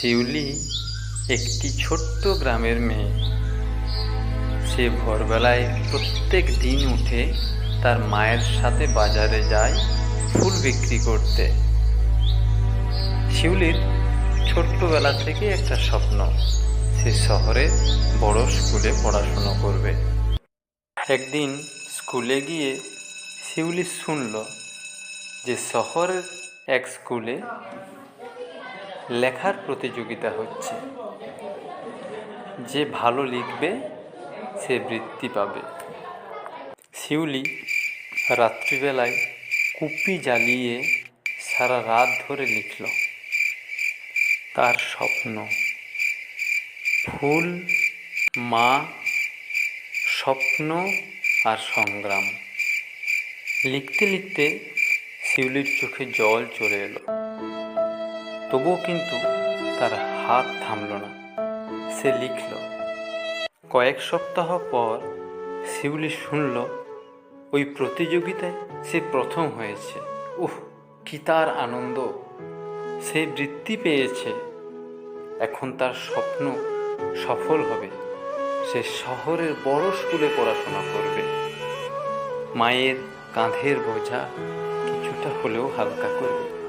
শিউলি একটি ছোট্ট গ্রামের মেয়ে। সে ভোরবেলায় প্রত্যেক দিন উঠে তার মায়ের সাথে বাজারে যায় ফুল বিক্রি করতে। শিউলির ছোট্টবেলা থেকে একটা স্বপ্ন, সে শহরে বড় স্কুলে পড়াশুনো করবে। একদিন স্কুলে গিয়ে শিউলি শুনল যে শহরের এক স্কুলে লেখার প্রতিযোগিতা হচ্ছে। যে ভালো লিখবে, সে বৃত্তি পাবে। শিউলি রাত্রিবেলায় কুপি জ্বালিয়ে সারা রাত ধরে লিখল, তার স্বপ্ন। ফুল, মা, স্বপ্ন আর সংগ্রাম। লিখতে লিখতে শিউলির চোখে জল চলে এলো। তবুও কিন্তু তার হাত থামল না। সে লিখল, কয়েক সপ্তাহ পর শিউলি শুনল, ওই প্রতিযোগিতায় সে প্রথম হয়েছে। উহ, কি তার আনন্দ! সে বৃত্তি পেয়েছে। এখন তার স্বপ্ন সফল হবে। সে শহরের বড় স্কুলে পড়াশোনা করবে। মায়ের কাঁধের বোঝা কিছুটা হলেও হালকা করবে।